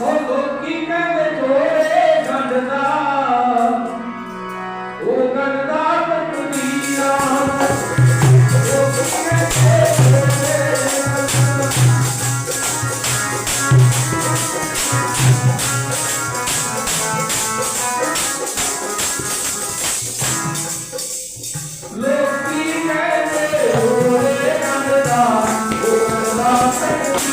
ਹੋ ਲੋਕੀ ਕਹਿੰਦੇ ਜੋੜੇ ਸੰਦਦਾ